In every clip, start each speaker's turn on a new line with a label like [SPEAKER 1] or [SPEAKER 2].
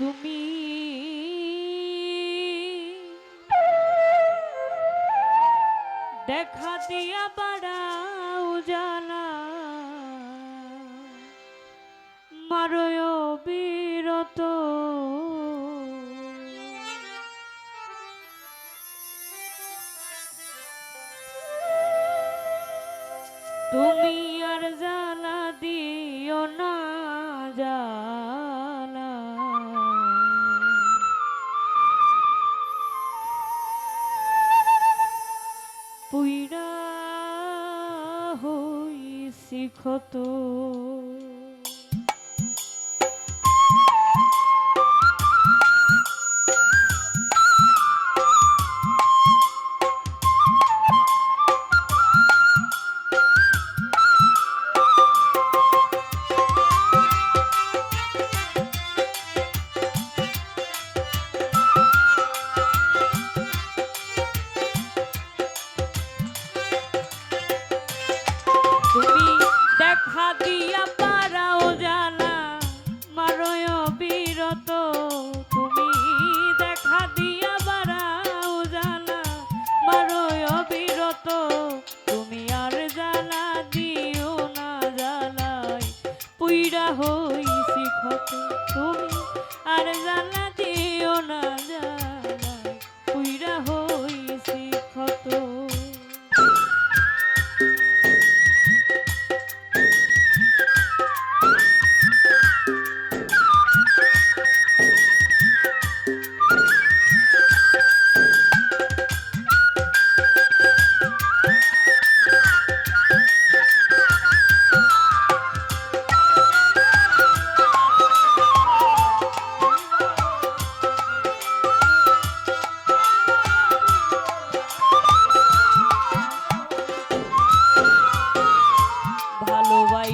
[SPEAKER 1] তুমি দেখা দিয়া বাড়াও জানা মারয় ক্ষত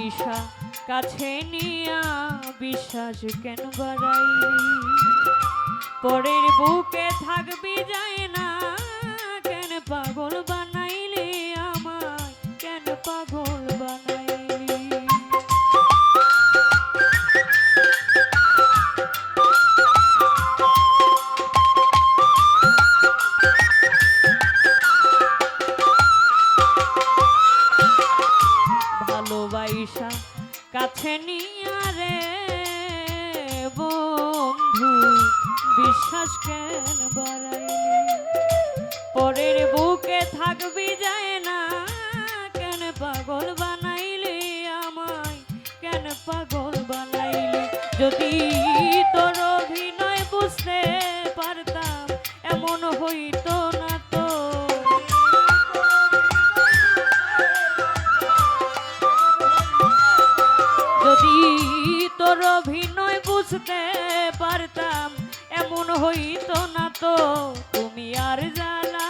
[SPEAKER 1] ভালোবাসা কাছে নিয়া বিশ্বাস কেন বাড়াই পরের বুকে থাকবি যায় না, কেন পাগল বানাইলে আমায়? কেন পাগল ভালোবাসা কাছে নিয়া রে বন্ধু, বিশ্বাস কেন বাড়াইলি? পরের বুকে থাকবি যায় না, কেন পাগল বানাইলি আমায়? কেন পাগল বানাইলি? যদি তোর অভিনয় বুঝতে পারতাম, এমন হইতো তোর অভিনয় বুঝতে পারতাম এমন হইতো না তো। তুমি আর জ্বালা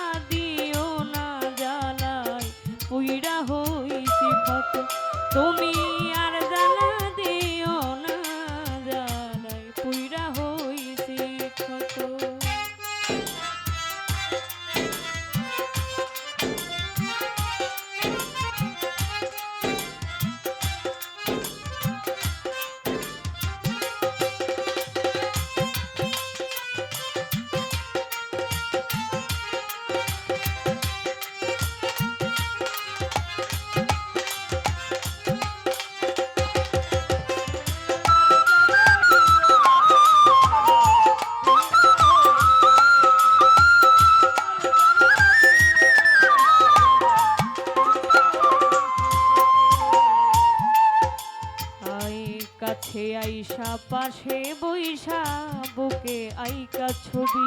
[SPEAKER 1] বুকে আইকা ছবি।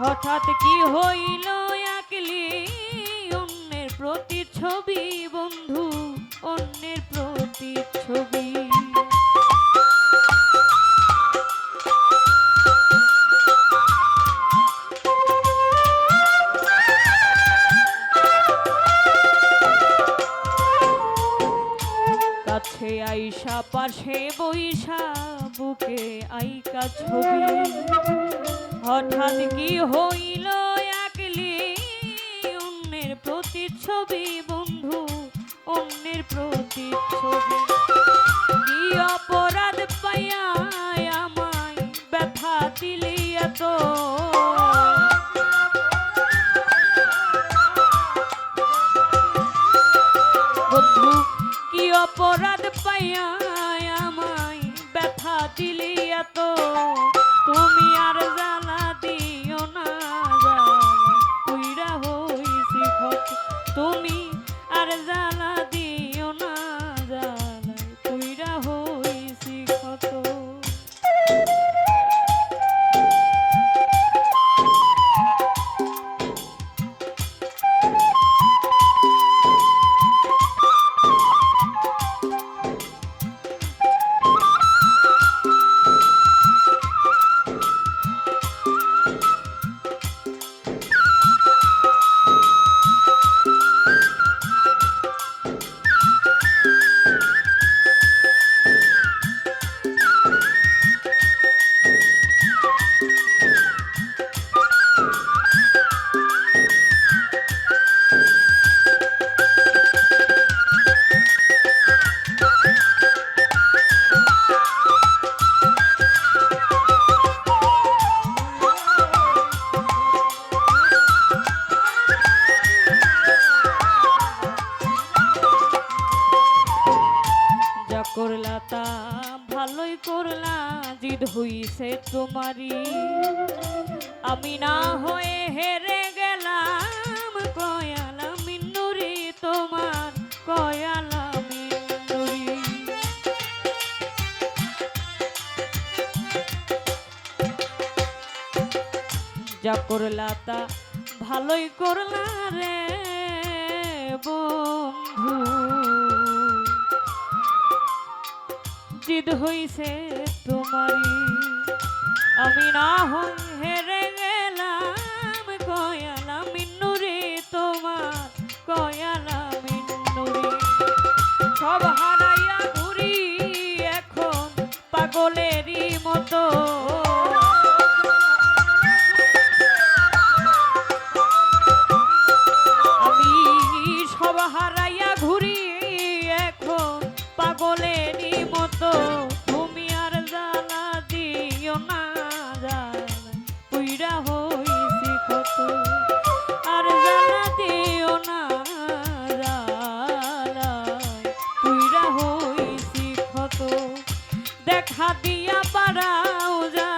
[SPEAKER 1] হঠাৎ কি হইল একলি অন্যের প্রতি ছবি, বন্ধু, অন্যের প্রতি ছবি। কাছে আইসা, পাশে বইসা বুকে আইকা ছবি। হঠাৎ কি হইল একলি? অন্যের প্রতি ছবি বন্ধু অন্যের প্রতি কি জিদ হইছে তোমারই। আমি না হয়ে হেরে গেলাম, কয়ালা মিন্নুরি তোমার কয়ালা মিন্নুরি যা করলা তা ভালোই করলা রে বন্ধু। জিদ হইছে তোমারই আমি না হই হেরে গেলাম কয়ালা মিন্নুরে তোমার কয়ালা মিন্নুরে সব হারাইয়া দেখা দিয়া বাড়াও যা।